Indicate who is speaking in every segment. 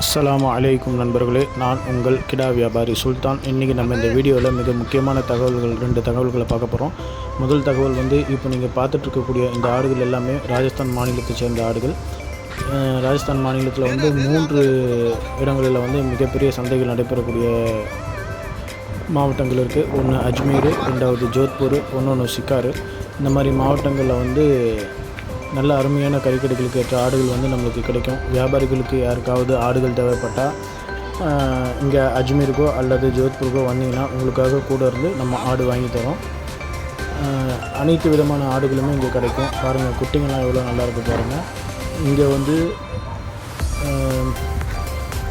Speaker 1: அஸ்ஸலாமு அலைக்கும் நண்பர்களே நான் உங்கள் கிடா வியாபாரி சுல்தான். இன்றைக்கி நம்ம இந்த வீடியோவில் மிக முக்கியமான தகவல்கள் ரெண்டு தகவல்களை பார்க்க போகிறோம் முதல் தகவல் வந்து இப்போ நீங்கள் பார்த்துட்ருக்கக்கூடிய இந்த ஆடுகள் எல்லாமே ராஜஸ்தான் மாநிலத்தை சேர்ந்த ஆடுகள். ராஜஸ்தான் மாநிலத்தில் வந்து மூன்று இடங்களில் வந்து மிகப்பெரிய சந்தைகள் நடைபெறக்கூடிய மாவட்டங்கள் இருக்குது ஒன்று அஜ்மீர் ரெண்டாவது ஜோத்பூர் ஒன்று சிக்காரு. இந்த மாதிரி மாவட்டங்களில் வந்து நல்ல அருமையான கறிக்கடைகளுக்கு ஏற்ற ஆடுகள் வந்து நம்மளுக்கு கிடைக்கும். வியாபாரிகளுக்கு யாருக்காவது ஆடுகள் தேவைப்பட்டால் இங்கே அஜ்மீருக்கோ அல்லது ஜோத்பூருக்கோ வந்தீங்கன்னா உங்களுக்காக கூட இருந்து நம்ம ஆடு வாங்கி தரோம். அனைத்து விதமான ஆடுகளுமே இங்கே கிடைக்கும். பாருங்கள் குட்டிங்கெல்லாம் எவ்வளோ நல்லாயிருக்கு பாருங்கள் இங்கே வந்து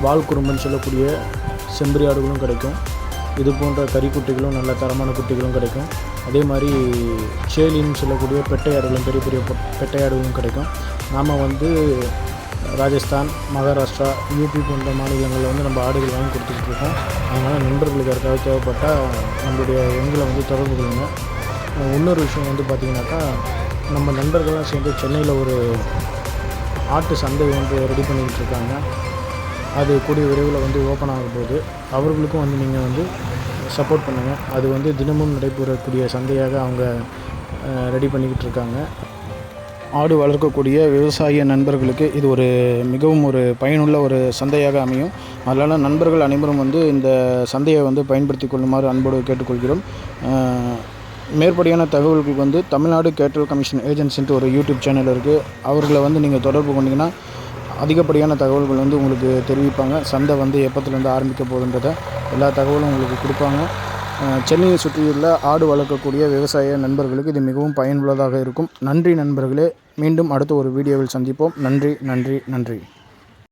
Speaker 1: வால் குறும்புன்னு சொல்லக்கூடிய செம்பரி ஆடுகளும் கிடைக்கும். இது போன்ற கறிக்குட்டிகளும் நல்ல தரமான குட்டிகளும் கிடைக்கும். அதே மாதிரி சேலின்னு சொல்லக்கூடிய பெட்டை ஆடுகளும் பெரிய பெரிய பெட்டையாடுகளும் கிடைக்கும். நாம் வந்து ராஜஸ்தான் மகாராஷ்டிரா யூபி போன்ற மாநிலங்களில் வந்து நம்ம ஆடுகள் வாங்கி கொடுத்துட்ருக்கோம் அதனால் நண்பர்களுக்கு யாருக்காவது தேவைப்பட்டால் நம்மளுடைய எண்களை வந்து தொடர்பு கொள்ளுங்க. இன்னொரு விஷயம் வந்து பார்த்திங்கனாக்கா நம்ம நண்பர்கள்லாம் சேர்ந்து சென்னையில் ஒரு ஆட்டு சந்தை வந்து ரெடி பண்ணிக்கிட்டு இருக்காங்க. அது கூடிய விரைவில் வந்து ஓப்பன் ஆகும் போது அவர்களுக்கும் வந்து நீங்கள் வந்து சப்போர்ட் பண்ணுங்கள் அது வந்து தினமும் நடைபெறக்கூடிய சந்தையாக அவங்க ரெடி பண்ணிக்கிட்டு இருக்காங்க ஆடு வளர்க்கக்கூடிய விவசாய நண்பர்களுக்கு இது ஒரு மிகவும் ஒரு பயனுள்ள ஒரு சந்தையாக அமையும். அதனால் நண்பர்கள் அனைவரும் வந்து இந்த சந்தையை வந்து பயன்படுத்தி கொள்ளுமாறு அன்போடு கேட்டுக்கொள்கிறோம். மேற்படியான தகவல்களுக்கு வந்து தமிழ்நாடு கேட்டல் கமிஷன் ஏஜென்சின்ட்டு ஒரு யூடியூப் சேனல் இருக்குது அவர்களை வந்து நீங்கள் தொடர்பு கொண்டீங்கன்னா அதிகப்படியான தகவல்கள் வந்து உங்களுக்கு தெரிவிப்பாங்க. சந்தை வந்து எப்பத்துலேருந்து ஆரம்பிக்க போகுதுன்றத எல்லா தகவலும் உங்களுக்கு கொடுப்பாங்க. சென்னையை சுற்றியுள்ள ஆடு வளர்க்கக்கூடிய விவசாய நண்பர்களுக்கு இது மிகவும் பயனுள்ளதாக இருக்கும். நன்றி நண்பர்களே மீண்டும் அடுத்த ஒரு வீடியோவில் சந்திப்போம். நன்றி நன்றி நன்றி.